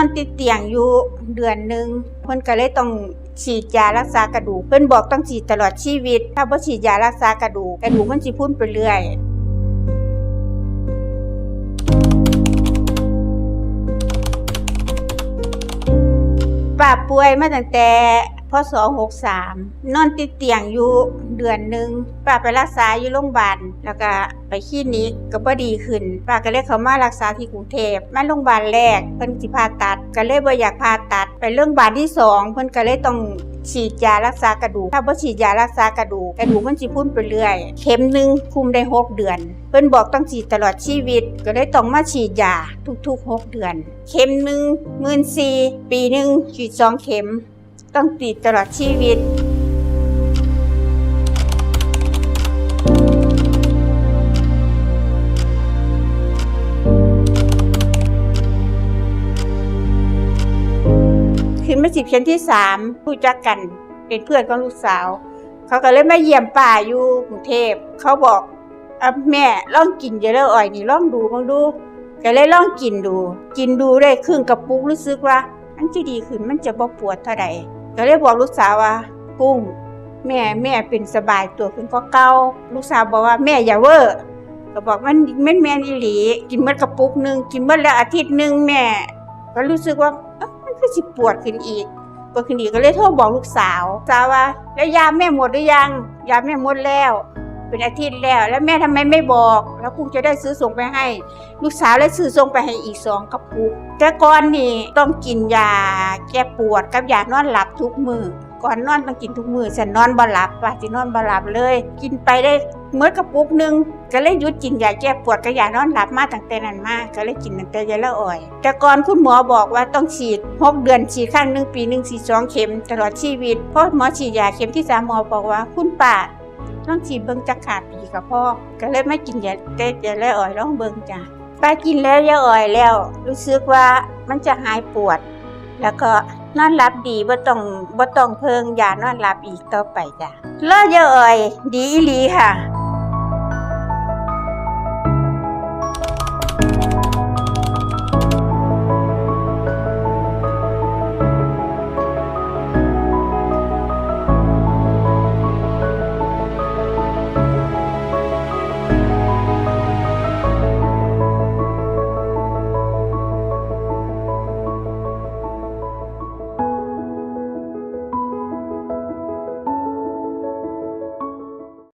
อนติดเตียงอยู่เดือนหนึ่งเพิ่นก็เลยต้องฉีดยารักษากระดูก เพิ่นบอกต้องฉีดตลอดชีวิต ถ้าบ่ฉีดยารักษากระดูกกระดูกมันสิพุ่นไปเรื่อยป้าป่วยมาตั้งแต่ พศ63นอนติดเตียงอยู่เดือนหนึ่งป้าไปรักษาอยู่โรงพยาบาลแล้วก็ไปคลินิกก็บ่ดีขึ้นป้าก็เลยเข้ามารักษาที่กรุงเทพมาโรงพยาบาลแรกเพิ่นสิผ่าตัด ก็เลยบ่อยากผ่าตัด ไปโรงพยาบาลที่สองเพิ่นก็เลยต้องฉีดยารักษากระดูก ถ้าบ่ฉีดยารักษากระดูกกระดูกมันสิพุ่นไปเรื่อย เข็มหนึงคุมได้หกเดือน เพิ่นบอกต้องฉีดตลอดชีวิต ก็เลยต้องมาฉีดยาทุกๆหกเดือน เข็มหนึ่งหมื่นสี่ปีหนึ่งฉีดสองเข็ม ต้องติดตลอดชีวิตขึ้นมาสิบเข็มที่สามรู้จักกันเป็นเพื่อนของลูกสาว เขาก็เลยมาเยี่ยมป่าอยู่กรุงเทพ เขาบอกอแม่ลองกินเยลเลอร์อ่อยนี่ลองดูลองดูก็เลยลองกินดู กินดูได้ครึ่งกระปุกรู้สึกว่า มันจะดีขึ้นมันจะบ่ปวดเท่าใด ก็เลยบอกลูกสาวว่า กุ้ง แม่แม่เป็นสบายตัวขึ้นก็เก่าลูกสาวบอกว่าแม่อย่าเวอร์ก็บอกมันแม่นแม่นอีหลี กินเมื่อกระปุกหนึ่งกินเมื่อแล้วอาทิตย์หนึ่งแม่ ก็รู้สึกว่ามันคือสิปวดขึ้นอีกปวดขึ้นอีกก็เลยโทรบอกลูกสาวสาวว่าแล้วยาแม่หมดหรือยังยาแม่หมดแล้ว เป็นอาทิตย์แล้ว แล้วแม่ทำไมไม่บอก แล้วกูจะได้ซื้อส่งไปให้ ลูกสาวเลยซื้อส่งไปให้อีกสองกระปุกแต่ก่อนนี่ต้องกินยาแก้ปวดกับยานอนหลับทุกมือก่อนนอนต้องกินทุกมือฉันนอนบ่หลับว่าจะนอนบ่หลับเลย กินไปได้เมื่อกระปุกหนึงก็เลยหยุดกินยาแก้ปวดกับยานอนหลับมาตั้งแต่นั้นมาก็เลยกินตั้งแต่ยาละอ่อย แต่ก่อนคุณหมอบอกว่าต้องฉีดหกเดือนฉีดครั้งหนึ่งปีหนึ่งฉีดสองเข็มตลอดชีวิตเพราะหมอฉีดยาเข็มที่สามหมอบอกว่าคุณป้า ต้องฉีดเบิ่งจักขาปีกับพ่อก็เลยไม่กินยาเต้ยาแล้อ่อยลองเบิ่งจ้ะป้ากินแล้วยาอ่อยแล้ว รู้สึกว่ามันจะหายปวด แล้วก็นอนหลับดีบ่ต้องบ่ต้องเพิงยานอนหลับอีกต่อไปจ้ะแล้วยาอ่อย ดีอีหลีค่ะ